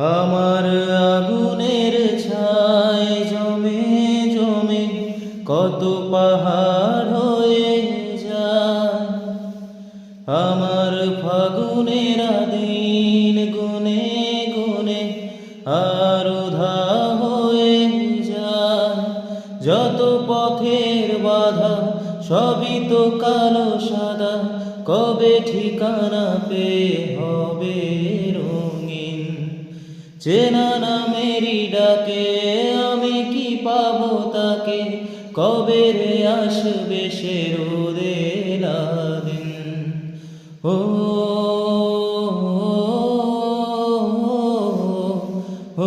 আমার আগুনের ছায় জমে জমে কত পাহাড় হয়ে যায়। আমার ফাগুনের দিন গুনে গুনে আর উধা হয়ে যায়। যত পথের বাধা, সবই তো কালো সাদা। কবে ঠিকানা পে হবে? চেনা না মেরি ডাকে আমি কি পাবো তাকে কবে রে আসবে সে রোদের দিন ও ও